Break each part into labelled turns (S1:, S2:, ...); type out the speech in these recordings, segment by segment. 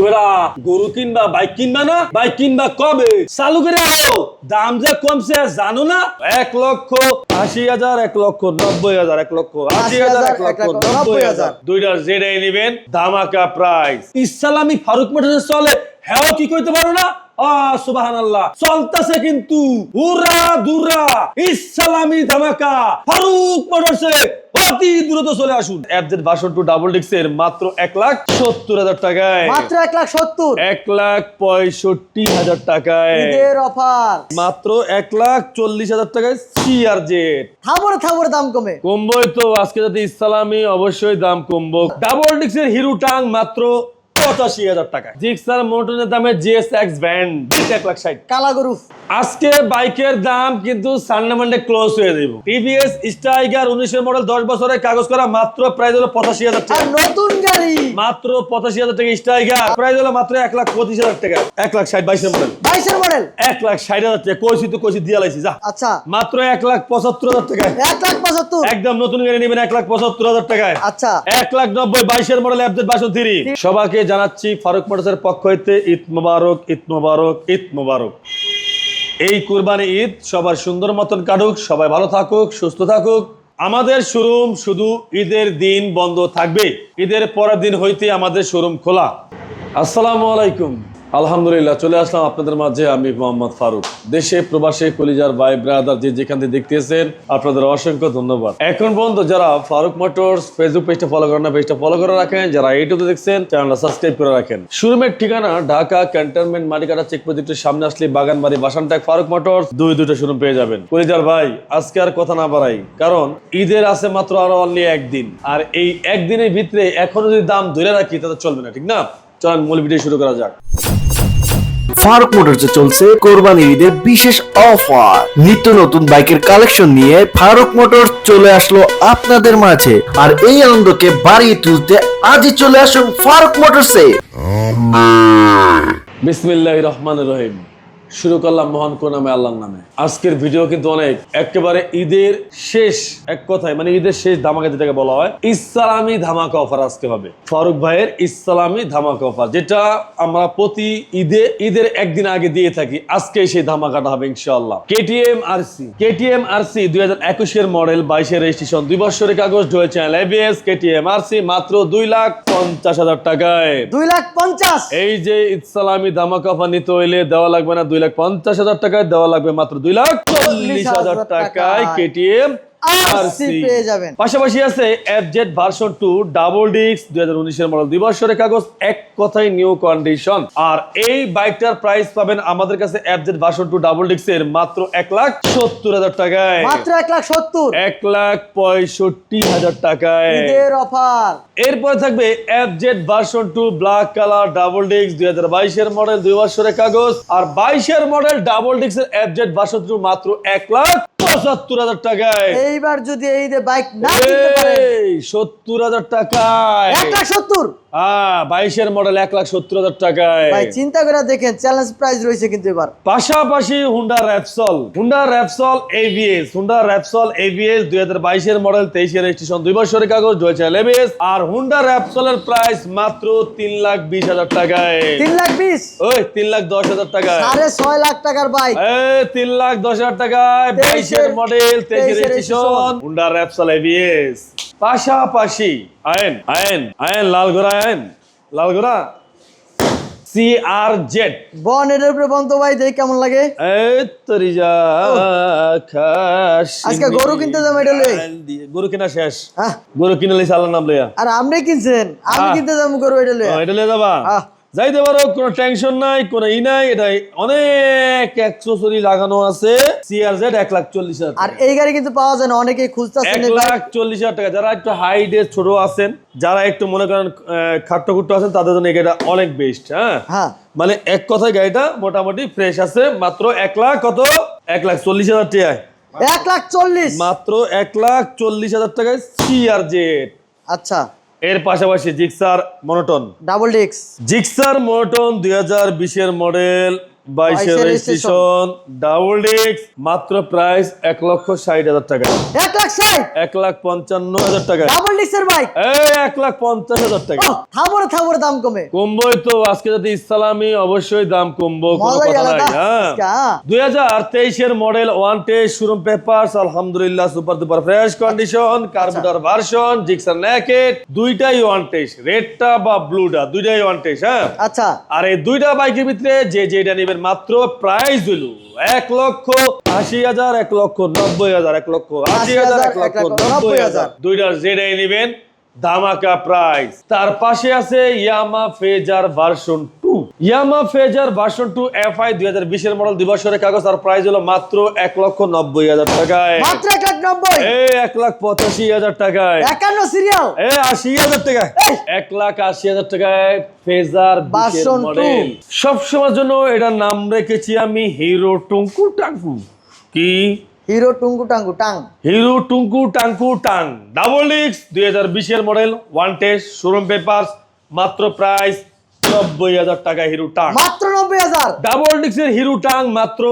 S1: বেড়া গরু কিনবা বাইক কিনবা না? বাইক কিনবা কবে? চালু করে আনো। দাম যে কমছে জানো না? এক লক্ষ আশি হাজার এক লক্ষ নব্বই হাজার এক লক্ষ আশি হাজার এক লক্ষ নব্বই হাজার। নিবেন দামাকা প্রাইস ইসলামী ফারুক মোটরসে চলে হ্যাঁ কি কইতে পারো না? চলতেছে কিন্তু হুরা দুরা ইসলামী ধামাকা। ফারুক মোটরসে অতি দ্রুত চলে আসুন। ভার্সন টু ডাবল ডিক্স এর মাত্র এক লাখ সত্তর হাজার টাকায়।
S2: মাত্র এক লাখ সত্তর।
S1: এক লাখ পঁয়ষট্টি হাজার টাকায়।
S2: ঈদের অফার
S1: মাত্র এক লাখ চল্লিশ হাজার টাকায় সিআর জেড
S2: দাম কমে।
S1: কমবই তো আজকে যদি ইসলামী অবশ্যই দাম কমবো। ডাবল ডিক্সের হিরো টাং মাত্র পঁচাশি হাজার টাকা জিক্সার মোটরের দামে জিএস এক্স ব্যান্ড এক লাখ ষাট।
S2: কালা গরু
S1: আজকে বাইকের দাম কিন্তু সানডে মানডে ক্লোজ হয়ে দেব টিভিএস স্ট্রাইকার উনিশের মডেল দশ বছরের কাগজ করা মাত্র প্রাইস হলো পঁচাশি হাজার টাকা।
S2: নতুন গাড়ি।
S1: মাত্র পঁচাশি হাজার টাকা স্ট্রাইকার প্রাইস হলো মাত্র এক লাখ পঁচিশ হাজার টাকা। এক লাখ ষাট বাইশের মডেল
S2: বাইশের মডেল
S1: এক লাখ ষাট হাজার টাকা। কইছি তো কইছি দিয়া লাইছি যা।
S2: আচ্ছা।
S1: মাত্র এক লাখ পঁচাত্তর হাজার টাকায়
S2: এক লাখ পঁচাত্তর?
S1: একদম নতুন গাড়ি নেবেন এক লাখ পঁচাত্তর হাজার টাকায়।
S2: আচ্ছা।
S1: এক লাখ নব্বই বাইশের মডেল অ্যাপডেট বাসন থ্রি সবাইকে জানাচ্ছি ফারুক মোটরসের পক্ষ হইতে ঈদ মোবারক ঈদ মোবারক ঈদ মোবারক। এই কুরবানি ঈদ সবার সুন্দর মতন কাটুক, সবাই ভালো থাকুক, সুস্থ থাকুক। আমাদের শোরুম শুধু ঈদের দিন বন্ধ থাকবে ঈদের পরের দিন হইতে আমাদের শোরুম খোলা। আসসালামু আলাইকুম। আলহামদুলিল্লাহ, চলে আসলাম আপনাদের মাঝে আমি মোহাম্মদ ফারুক। দেশে, প্রবাসে, কলিজার ভাই ব্রাদার যে যেখান থেকে দেখতেছেন, আপনাদের অসংখ্য ধন্যবাদ। এখন পর্যন্ত যারা ফারুক মোটরস ফেসবুক পেজটা ফলো করেন না, পেজটা ফলো করে রাখেন। যারা ইউটিউবে দেখছেন চ্যানেলটা সাবস্ক্রাইব করে রাখেন। শোরুমের ঠিকানা, ঢাকা ক্যান্টনমেন্ট মালিকাটা চেক প্রজেক্টের সামনে আসলে বাগানবাড়ি বাসানটাক ফারুক মোটরস, দুই দুটো শোরুম পেয়ে যাবেন। কলিজার ভাই, আজকে আর কথা না বাড়াই, কারণ ঈদের আছে মাত্র আরও অনলি একদিন। আর এই একদিনের ভিতরে এখনও যদি দাম ধরে রাখি, তাহলে চলবে না, ঠিক না? চলেন, মূল ভিডিও শুরু করা যাক।
S3: ফারুক মোটরসে চলছে কোরবানি ঈদের বিশেষ অফার। নিত্য নতুন বাইকের কালেকশন নিয়ে ফারুক মোটরস চলে আসলো আপনাদের মাঝে। আর এই আনন্দকে বাড়িয়ে তুলতে আজই চলে আসুন ফারুক মোটরসে।
S1: বিসমিল্লাহির রহমানির রহিম। শুরু করলাম মহান কোন নামে, আল্লাহর নামে। আজকের ভিডিও কিন্তু অনেক, একেবারে ঈদের শেষ, এক কথায় মানে ঈদের শেষ ধামাকা যেটাকে বলা হয়, ইসলামী ধামাকা অফার আজকে হবে। ফারুক ভাইয়ের ইসলামী ধামাকা অফার, যেটা আমরা প্রতি ঈদে, ঈদের একদিন আগে দিয়ে থাকি আজকে সেই ধামাকাটা হবে ইনশাআল্লাহ। কেটিএম আরসি কেটিএম আরসি দুই হাজার একুশের মডেল, বাইশের রেজিস্ট্রেশন, দুই বছরের কাগজ dual channel ABS KTM RC, মাত্র দুই লাখ পঞ্চাশ হাজার টাকায়।
S2: দুই লাখ পঞ্চাশ।
S1: এই যে ইসলামী ধামাকা অফার নিতে হইলে দেওয়া লাগবে না দুই লাখ পঞ্চাশ হাজার টাকায় দেওয়া লাগবে মাত্র দুই লাখ চল্লিশ হাজার টাকায় কেটিএম। পাশাপাশি আছে FZ version two double disc দুই হাজার উনিশের মডেল। দুই বছরের কাগজ এক কথায় নিউ কন্ডিশন। আর এই বাইকটার প্রাইস পাবেন আমাদের কাছে FZ version two double disc এর মাত্র এক লাখ সত্তর হাজার টাকায়।
S2: মাত্র এক লাখ সত্তর।
S1: এক লাখ পঁয়ষট্টি হাজার টাকায়।
S2: অফার।
S1: এরপরে থাকবে FZ version two black colour double disc দুই হাজার বাইশের মডেল দুই বছরের কাগজ। আর বাইশের মডেল ডাবল ডিস্কের এফজেড ভার্সন টু মাত্র এক লাখ পঁচাত্তর হাজার টাকায়।
S2: এইবার যদি এই যে বাইক না
S1: সত্তর হাজার টাকায়।
S2: এক লাখ সত্তর।
S1: বাইশের মডেল এক লাখ সত্তর হাজার টাকায়।
S2: ভাই চিন্তা করে দেখেন চ্যালেঞ্জ প্রাইস রয়েছে কিন্তু এবার।
S1: পাশাপাশি Honda Repsol Honda Repsol ABS Honda Repsol ABS দুই হাজার বাইশের মডেল তেইশের রেজিস্ট্রেশন দুই বছরের কাগজ রয়েছে এবিএস আর হুন্ডা র্যাপসলের প্রাইস মাত্র তিন লাখ বিশ হাজার টাকায়।
S2: তিন লাখ বিশ?
S1: ওই তিন লাখ দশ হাজার টাকায়।
S2: সাড়ে ছয় লাখ টাকার বাইক
S1: তিন লাখ দশ হাজার টাকায় বাইশের মডেল তেইশের রেজিস্ট্রেশন। হুন্ডা র্যাপসল এভিএস পাশাপাশি আয়েন আয়েন আয়েন লালগোড়া আয়েন লালগোড়া সি আর জেড
S2: বন এটার উপরে বন্ধ ভাই দেখি কেমন লাগে। আজকে গরু কিনতে যাব এটা লই।
S1: গরু কিনা শেষ। গরু কিনে লইছে আল্লাহর নাম লইয়া।
S2: আর আপনি কিনছেন। আমি কিনতে যাব গরু এটা লইয়া।
S1: এটা লইয়া যাবা। যাইতে পারো কোনো টেনশন নাই কোনো ই নাই এটা অনেক অ্যাক্সেসরি লাগানো আছে সিআরজেড এক লাখ চল্লিশ হাজার
S2: আর এই গাড়ি কিন্তু পাওয়া যায় না অনেকেই খুঁজতেছেন
S1: এক লাখ চল্লিশ হাজার টাকা। যারা একটু হাইটে ছোট আছেন যারা একটু মনে করেন খাট্টো খুট্টো আছেন তাদের জন্য এই গাড়িটা অনেক বেস্ট হ্যাঁ?
S2: হ্যাঁ।
S1: মানে এক কথায় গাড়িটা মোটামুটি ফ্রেশ আছে মাত্র এক লাখ কত? এক লাখ চল্লিশ হাজার টাকায়।
S2: এক লাখ চল্লিশ?
S1: মাত্র এক লাখ চল্লিশ হাজার টাকায় সিআর জেড
S2: আচ্ছা।
S1: এর পাশাপাশি জিক্সার মনোটন।
S2: ডাবল ডিক্স
S1: জিক্সার মনোটন দুই হাজার বিশের মডেল বাইশের
S2: বাইশের
S1: রেজিস্ট্রেশন ডাবল ডিক্স মাত্র প্রাইস এক লক্ষ ষাট হাজার টাকা।
S2: এক লাখ ষাট?
S1: এক লাখ পঞ্চান্ন হাজার টাকা।
S2: ডাবল ডিক্সের বাইক
S1: এই এক লাখ পঞ্চাশ হাজার টাকা।
S2: থামরে থামরে দাম কমে।
S1: কমবই তো আজকে যদি ইসলামী অবশ্যই দাম কমবো কোনো কথা নাই হ্যাঁ।
S2: হ্যাঁ।
S1: দুই হাজার তেইশের model one test showroom papers আলহামদুলিল্লাহ super দুপার fresh condition carburettor version Gixxer naked দুইটাই ওয়ান টেস্ট রেডটা বা ব্লুটা দুইটাই ওয়ান টেস্ট হ্যাঁ।
S2: আচ্ছা।
S1: আর এই দুইটা বাইকের ভিতরে যে যেটা নেবেন মাত্র প্রাইস হইল এক লক্ষ আশি হাজার এক লক্ষ নব্বই হাজার এক লক্ষ আশি হাজার এক লক্ষ নব্বই হাজার। দুইটার জেডাই নেবেন। ধামাকা প্রাইস তার পাশে আছে Yamaha Fazer version two Yamaha Fazer version two F I দুই হাজার বিশের মডেল দিবসের কাগজ। আর প্রাইস হলো মাত্র এক লক্ষ নব্বই হাজার টাকায়।
S2: মাত্র এক লাখ নব্বই?
S1: এক লাখ পঁচাশি হাজার টাকায়।
S2: একান্ন সিরিয়াল
S1: এ আশি হাজার টাকা এক লাখ আশি হাজার টাকায় ফেজার। মডেল সব সময়ের জন্য এটার নাম রেখেছি আমি হিরো টুঙ্কু টাঙ্কু কি?
S2: হিরো টুঙ্কু টাঙ্কু টাং।
S1: হিরো টুঙ্কু টাঙ্কু টাং। ডাবল ডিক্স দুই হাজার বিশের model one test showroom paper মাত্র প্রাইস নব্বই হাজার টাকা হিরো টাং।
S2: মাত্র নব্বই হাজার।
S1: ডাবল ডিক্সের হিরো টাং মাত্র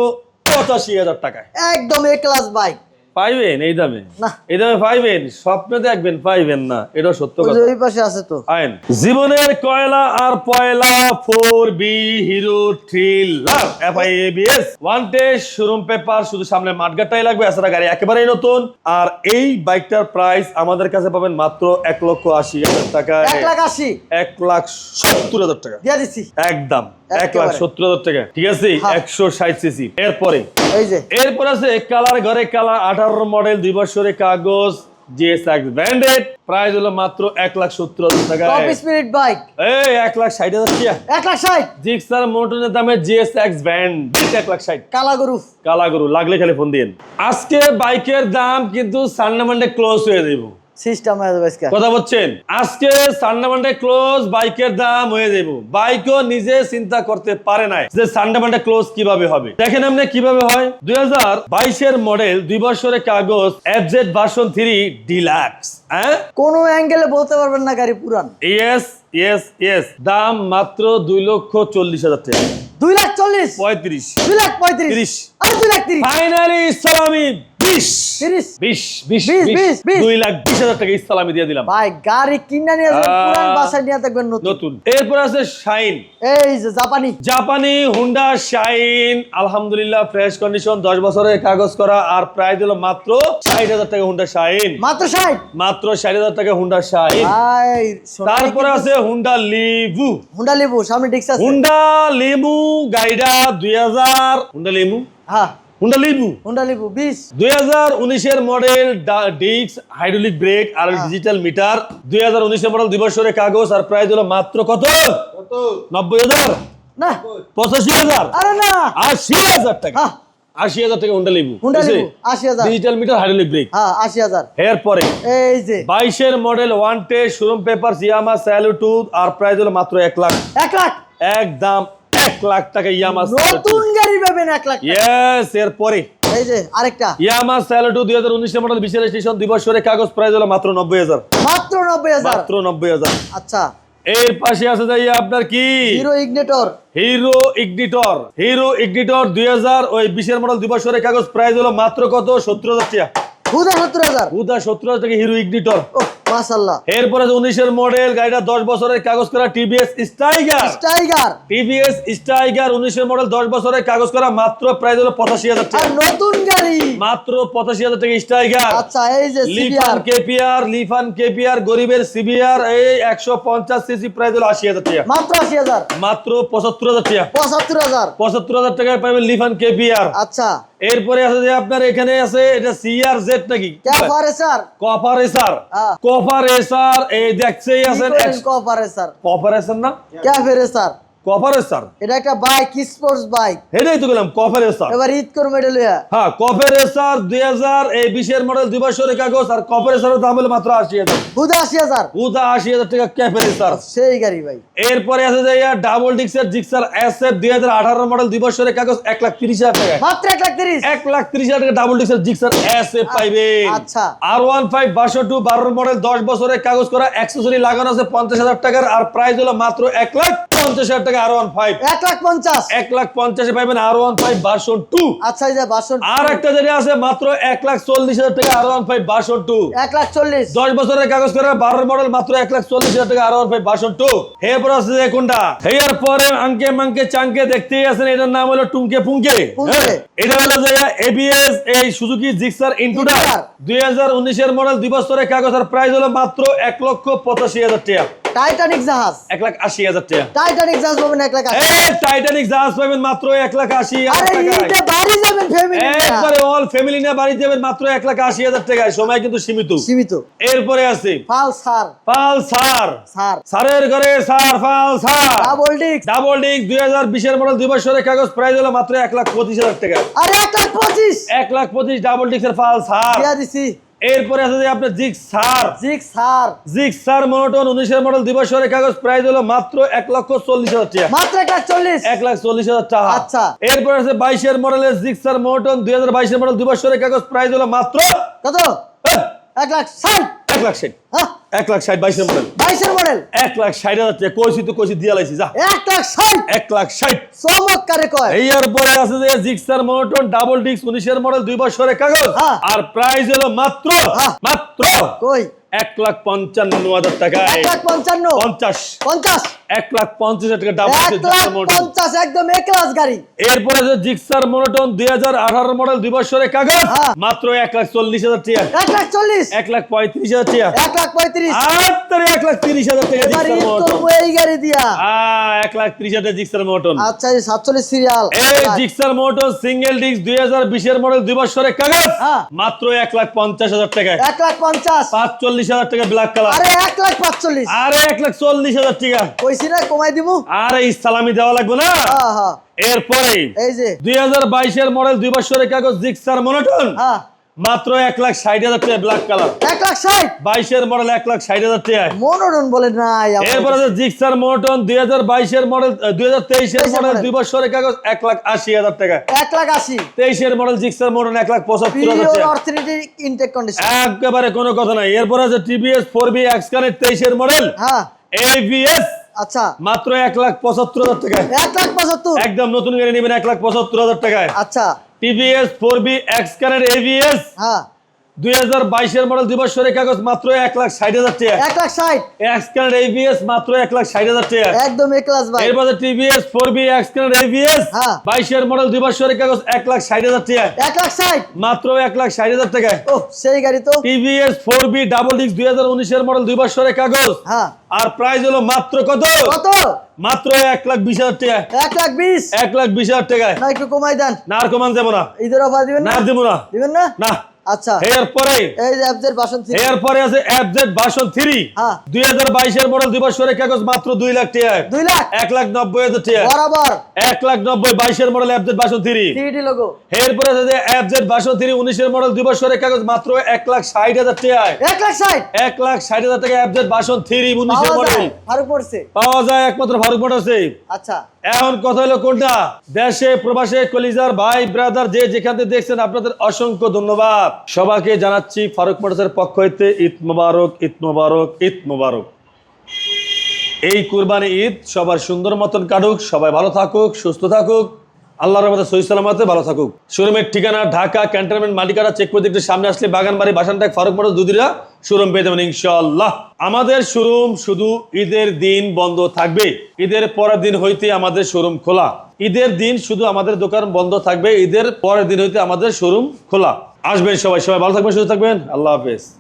S1: পঁচাশি হাজার টাকা
S2: একদম এ ক্লাস বাইক
S1: পাইবেন এই দামে?
S2: না।
S1: এই দামে পাইবেন? স্বপ্নে দেখবেন পাইবেন না। এটা সত্য কথা।
S2: ওই পাশে আছে তো।
S1: আইন। জীবনের কয়লা আর পয়লা four B Hero thriller FI ABS one test showroom paper শুধু সামনে মাঠগাটাই লাগবে এছাড়া গাড়ি একেবারেই নতুন। আর এই বাইকটার প্রাইস আমাদের কাছে পাবেন মাত্র এক লক্ষ আশি হাজার টাকা
S2: এক লাখ আশি।
S1: এক লাখ সত্তর হাজার টাকা।
S2: দিয়ে দিচ্ছি।
S1: একদম। এক লাখ সত্তর হাজার টাকা। ঠিক আছে?
S2: হ্যাঁ।
S1: একশো ষাট সিসি। এরপরে?
S2: এই যে।
S1: এরপর আছে কালার ঘরে কালার আঠারো মডেল দুই বছরের কাগজ জিএসএক্স ব্র্যান্ডেড প্রাইস হলো মাত্র এক লাখ সত্তর হাজার টাকা।
S2: টপ স্পিরিট বাইক
S1: এই এক লাখ ষাট হাজার টাকা।
S2: এক লাখ ষাট।
S1: জিক্সার মোটনের দামে জিএসএক্স ব্র্যান্ড এক লাখ ষাট।
S2: কালা গরু
S1: লাগলে খালি ফোন দিন আজকে বাইকের দাম কিন্তু সান্ডে মান্ডে ক্লোজ হয়ে যাব
S2: সিস্টেম হয়ে।
S1: কথা বলছেন? আজকে সান্ডে মান্ডে ক্লোজ বাইকের দাম হয়ে যাব বাইকও নিজে চিন্তা করতে পারে নাই যে সান্ডে মান্ডে ক্লোজ কীভাবে হবে। দেখেন আপনি কীভাবে হয়? দুই বাইশের মডেল দুই বছরের কাগজ এফজেড ভার্সন থ্রি ডিলাক্স হ্যাঁ?
S2: কোনো অ্যাঙ্গেলে বলতে পারবেন না গাড়ি পুরান।
S1: ইয়েস ইয়েস ইয়েস দাম মাত্র দুই লক্ষ চল্লিশ হাজার টাকা।
S2: দুই লাখ চল্লিশ?
S1: পঁয়ত্রিশ।
S2: দুই লাখ পঁয়ত্রিশ?
S1: ফাইনালি ইসলামী আলহামদুলিল্লাহ ফ্রেশ কন্ডিশন দশ বছরের কাগজ করা আর প্রায় দিল মাত্র ষাট হাজার টাকা হুন্ডা শাইন।
S2: মাত্র ষাট?
S1: মাত্র ষাট হাজার টাকা হুন্ডা শাইন। তারপরে আছে হুন্ডা লিভু
S2: হুন্ডা লেবু সামনে
S1: হুন্ডা লেমু গাইডা দুই হাজার। হুন্ডা লেমু
S2: হ্যাঁ।
S1: হুন্ডা লেবু?
S2: হুন্ডা লেবু বিশ।
S1: দুই হাজার উনিশের মডেল ডিক্স হাইড্রোলিক ব্রেক আর ডিজিটাল মিটার দুই হাজার মডেল দুই বছরের কাগজ আর প্রাইস হলো মাত্র কত? নব্বই হাজার।
S2: না।
S1: পঁচাশি হাজার।
S2: আরে না।
S1: আশি হাজার টাকা।
S2: হ্যাঁ।
S1: আশি হাজার টাকা হুন্ডা লেবু
S2: হুন্ডা লেবু আশি হাজার।
S1: ডিজিটাল মিটার হাইড্রোলিক ব্রেক
S2: হ্যাঁ আশি হাজার।
S1: এরপরে
S2: এই যে।
S1: বাইশের model one showroom paper Yamaha Saluto আর প্রাইস হলো মাত্র এক লাখ।
S2: এক লাখ।
S1: একদম এক লাখ টাকা ইয়ামা
S2: নতুন গাড়ি পাবেন এক লাখ
S1: ইয়েস এরপরে।
S2: এই যে আরেকটা।
S1: ইয়ামা স্যালুটু দুই হাজার উনিশের মডেল বিশেষ স্টেশন দুই বছরের কাগজ প্রাইস হলো মাত্র নব্বই হাজার।
S2: মাত্র নব্বই হাজার?
S1: মাত্র নব্বই হাজার।
S2: আচ্ছা।
S1: এর পাশে আছে যাই আপনার কি?
S2: Hero Ignitor
S1: Hero Ignitor Hero Ignitor দুই হাজার ওই বিশের মডেল দুই বছরের কাগজ প্রাইস হলো মাত্র কত? সত্তর হাজার টাকা।
S2: হুদা সত্তর হাজার।
S1: উদা সত্তর হাজার টাকা হিরো ইগনিটর এরপরে মডেল গাড়িটা দশ বছরের কাগজ করা টিভিএস স্টাইগার টিভিএস স্টাইগার উনিশের মডেল বছরের কাগজ করা মাত্র প্রাইস হলো
S2: আর নতুন গাড়ি।
S1: মাত্র পঁচাশি হাজার টাকা স্টাইগার
S2: আচ্ছা এই যে
S1: লিফান কেপিআর লিফান কেপিআর গরিবের সিবিআর এই একশো পঞ্চাশ সিসি প্রাইস হলো আশি হাজার টাকা।
S2: মাত্র আশি হাজার।
S1: মাত্র পঁচাত্তর হাজার টাকা।
S2: পঁচাত্তর হাজার।
S1: পঁচাত্তর হাজার টাকায় পাবেন লিফান কেপিআর।
S2: আচ্ছা।
S1: এরপরে আছে যে আপনার এখানে আছে এটা সিআর জেড নাকি কপারেসার
S2: হ্যাঁ।
S1: কপারেসার এই দেখছেই আছেন
S2: কপারেসার
S1: কপারেসার না? কপারেসার
S2: এটা একটা বাইক স্পোর্টস বাইক
S1: এটাই তো গেলাম
S2: এবার ঈদ
S1: হ্যাঁ কপারেসার দুই হাজার এই বিশের মডেল দুই বছরের কাগজ আর দাম হলো মাত্র আশি হাজার।
S2: হুদা আশি হাজার।
S1: উদা আশি হাজার
S2: সেই গাড়ি ভাই।
S1: এরপরে আছে যে ডাবল ডিক্সের জিক্সার এস এফ দুই হাজার আঠারো মডেল দুই বছরের কাগজ এক লাখ তিরিশ হাজার টাকা।
S2: মাত্র এক লাখ তিরিশ?
S1: এক লাখ তিরিশ হাজার টাকা ডাবল ডিক্সের জিক্সার এস এফ পাইবেন
S2: আচ্ছা।
S1: আর ওয়ান ফাইভ বারোশো টু বারো মডেল দশ বছরের কাগজ করা অ্যাক্সেসরি লাগানো আছে পঞ্চাশ হাজার টাকার আর প্রাইস হলো মাত্র এক লাখ পঞ্চাশ হাজার টাকা আর ওয়ান ফাইভ
S2: এক লাখ পঞ্চাশ।
S1: এক লাখ পঞ্চাশে পাইবেন R one five version two
S2: আচ্ছা এই যে বাসন
S1: আর একটা যেটা আছে মাত্র এক লাখ চল্লিশ হাজার টাকা R one five version two
S2: এক লাখ চল্লিশ।
S1: দশ বছরের কাগজ করে বারোর মডেল মাত্র এক লাখ চল্লিশ হাজার টাকা R one five version two এরপর আছে যে কোনটা? এর পরে আঙ্কে মাঙ্কে চাঙ্কে দেখতেই আছেন এটার নাম হলো পুঙ্কে। হ্যাঁ, এটা হলো যে এবিএস এই সুজুকি জিক্সার ইন্টুডার দুই হাজার উনিশের মডেল দুই বছরের কাগজের প্রাইস হলো মাত্র এক লক্ষ পঁচাশি হাজার টাকা।
S2: টাইটানিক জাহাজ।
S1: এক লাখ আশি হাজার টাকা।
S2: টাইটানিক জাহাজ পাবেন এক লাখ
S1: টাইটানিক জাহাজ পাবেন মাত্র এক লাখ আশি
S2: বাড়ি যাবেন ফ্যামিলি
S1: একবারে অল ফ্যামিলি নিয়ে বাড়ি যাবেন মাত্র এক লাখ আশি হাজার টাকায়। সময় কিন্তু সীমিত।
S2: সীমিত।
S1: এরপরে আছে
S2: ফাল সার।
S1: পাল সার।
S2: সার।
S1: সারের ঘরে সার পাল সার।
S2: ডাবল ডিস্ক
S1: ডাবল ডিক দুই হাজার বিশের মডেল দুই বছরের কাগজ প্রাইস হলো মাত্র এক লাখ পঁচিশ হাজার টাকা
S2: আরে এক লাখ পঁচিশ।
S1: এক লাখ পঁচিশ ডাবল ডিক্সের পাল সার।
S2: দিয়া দিছি।
S1: এরপরে আছে যে আপনার জিক সার।
S2: জিক সার।
S1: জিক সার মনোটন উনিশের মডেল দুই বছরের কাগজ প্রাইস হলো মাত্র এক লক্ষ চল্লিশ হাজার টাকা।
S2: মাত্র এক লাখ চল্লিশ।
S1: এক লাখ চল্লিশ হাজার টাকা।
S2: আচ্ছা।
S1: এরপরে আছে বাইশের মডেলের জিক্সার মোটন দুই হাজার বাইশের মডেল দুই বছরের কাগজ প্রাইস হলো মাত্র
S2: কত?
S1: হ্যাঁ,
S2: এক লাখ ষাট।
S1: এক লাখ ষাট। এক লাখ ষাট বাইশের মডেল
S2: বাইশের মডেল
S1: এক লাখ ষাট হাজার টাকা কইছি তো কইছি দিয়া লাইছি যা।
S2: এক লাখ ষাট?
S1: এক লাখ ষাট।
S2: চমৎকারে কয়।
S1: এর পরে আছে যে জিক্সার ডাবল ডিক্স উনিশের মডেল দুই বছরের কাগজ।
S2: হ্যাঁ।
S1: আর প্রাইস হলো মাত্র
S2: হ্যাঁ।
S1: মাত্র
S2: কই?
S1: এক লাখ পঞ্চান্ন হাজার টাকা
S2: এক লাখ পঞ্চান্ন?
S1: পঞ্চাশ।
S2: পঞ্চাশ?
S1: এক লাখ পঞ্চাশ হাজার টাকা ডাবল
S2: এক লাখ
S1: জিক্সার মোটন
S2: পঞ্চাশ একদম এ ক্লাস গাড়ি
S1: এরপরে যে জিক্সার মোনোটন দুই হাজার আঠারো মডেল দুই বছরের কাগজ
S2: হ্যাঁ।
S1: মাত্র এক লাখ চল্লিশ হাজার টাকা
S2: এক লাখ চল্লিশ
S1: এক লাখ পঁয়ত্রিশ হাজার টাকা
S2: এক লাখ পঁয়ত্রিশ
S1: আর এক লাখ তিরিশ হাজার টাকা
S2: এবার
S1: জিক্সার
S2: ঈদ
S1: মোটন
S2: করব এই গাড়ি দিয়া
S1: এক লাখ ত্রিশ হাজার জিক্সার মোটন
S2: আচ্ছা এই সাতচল্লিশ সিরিয়াল
S1: এই জিক্সার মোটর সিঙ্গেল ডিস্ক দুই হাজার বিশের মডেল দুই বছরের কাগজ
S2: হ্যাঁ।
S1: মাত্র এক লাখ পঞ্চাশ হাজার টাকায়
S2: এক লাখ পঞ্চাশ
S1: পাঁচচল্লিশ হাজার টাকা ব্ল্যাক কালার
S2: আরে এক লাখ পাঁচচল্লিশ
S1: আরে এক লাখ চল্লিশ হাজার টাকা
S2: কইছি না কমাই দিমু
S1: আরে ইসলামি দেওয়া লাগবে না?
S2: হ্যাঁ হ্যাঁ
S1: এরপরে
S2: এই যে।
S1: দুই হাজার মডেল দুই বছরের কাগজ জিক্সার মোনোটন।
S2: হ্যাঁ
S1: মাত্র এক লাখ ষাট হাজার টাকা ব্ল্যাক কালার
S2: এক লাখ ষাট?
S1: বাইশের মডেল এক লাখ ষাট হাজার টাকা
S2: মনোরণ বলে নাই
S1: এরপরে জিক্সার মোটন দুই হাজার বাইশের মডেল দুই হাজার তেইশের
S2: তেইশের
S1: মডেল দুই বছরের কাগজ এক লাখ আশি হাজার টাকা
S2: এক লাখ আশি।
S1: তেইশের মডেল জিক্সার এক লাখ পঁচাত্তর হাজার টাকা একেবারে কোনো কথা নাই। এরপর আছে টিভিএস ফোর বি এক্স কানের তেইশের মডেল।
S2: হ্যাঁ।
S1: এভিএস
S2: আচ্ছা।
S1: মাত্র এক লাখ পঁচাত্তর হাজার টাকায়।
S2: এক লাখ পঁচাত্তর?
S1: একদম নতুন গাড়ি নেবেন এক লাখ পঁচাত্তর হাজার টাকায়।
S2: আচ্ছা।
S1: টিভিএস ফোর বি এক্স কানের এভিএস
S2: হ্যাঁ।
S1: দুই হাজার বাইশের মডেল দুই বছরের কাগজ মাত্র এক লাখ ষাট হাজার টাকা।
S2: এক লাখ ষাট?
S1: এভিএস মাত্র এক লাখ ষাট হাজার টাকা।
S2: একদম এ ক্লাস ভাই।
S1: এরপরে টিভিএস ফোর বি
S2: হ্যাঁ।
S1: বাইশের মডেল দুই বছরের কাগজ এক লাখ ষাট হাজার টাকা।
S2: এক লাখ ষাট?
S1: মাত্র এক লাখ ষাট হাজার টাকায়
S2: ও সেই গাড়ি তো।
S1: TVS four B double disc দুই হাজার উনিশের মডেল দুই বছরের কাগজ।
S2: হ্যাঁ।
S1: আর প্রাইস হলো মাত্র কত?
S2: কত?
S1: মাত্র এক লাখ বিশ হাজার টাকা।
S2: এক লাখ বিশ?
S1: এক লাখ বিশ হাজার টাকায়।
S2: না একটু কমাই দেন।
S1: না আর কমান যাব না।
S2: ঈদের অফার দিবেন
S1: না? দেবো না।
S2: দিবেন না?
S1: না।
S2: আচ্ছা।
S1: এরপরে
S2: এই যে
S1: এরপরে আছে এফজেড ভার্সন থ্রি
S2: হ্যাঁ।
S1: দুই হাজার মডেল দুই বছরের কাগজ মাত্র দুই লাখ টাকা।
S2: দুই লাখ?
S1: এক লাখ নব্বই হাজার টাকা।
S2: বরাবর।
S1: এক লাখ নব্বই বাইশের model FZ version three
S2: three logo
S1: এরপরে আছে যে এফজেড ভার্সন থ্রি উনিশের মডেল দুই বছরের কাগজ মাত্র এক লাখ ষাট হাজার টাকায়
S2: এক লাখ ষাট?
S1: এক লাখ ষাট হাজার টাকা এফজেড ভার্সন মডেল
S2: ফারুক পড়ছে।
S1: পাওয়া যায় একমাত্র ফারুক মোটরসে
S2: আচ্ছা।
S1: এখন কথা হলো কোনটা? দেশে, প্রবাসে, কলিজার ভাই ব্রাদার যে যেখান থেকে দেখছেন, আপনাদের অসংখ্য ধন্যবাদ। সবাইকে জানাচ্ছি ফারুক মোটরসের পক্ষ হইতে ঈদ মোবারক ঈদ মোবারক ঈদ মোবারক। এই কুরবানি ঈদ সবার সুন্দর মতন কাটুক, সবাই ভালো থাকুক, সুস্থ থাকুক। আল্লাহর রহমতে সহি সালামতে ভালো থাকুক। শোরুমের ঠিকানা ঢাকা, ক্যান্টনমেন্ট মালিকারা চেক একটু সামনে আসলে বাগানবাড়ি, বাসানটাক, ফারুক মোটর দুদিরা শোরুম পেয়ে যাবেন ইনশাল্লাহ আমাদের শোরুম শুধু ঈদের দিন বন্ধ থাকবে। ঈদের পরের দিন হইতে আমাদের শোরুম খোলা। ঈদের দিন শুধু আমাদের দোকান বন্ধ থাকবে, ঈদের পরের দিন হইতে আমাদের শোরুম খোলা। আসবেন সবাই সবাই ভালো থাকবেন, সুস্থ থাকবেন। আল্লাহ হাফেজ।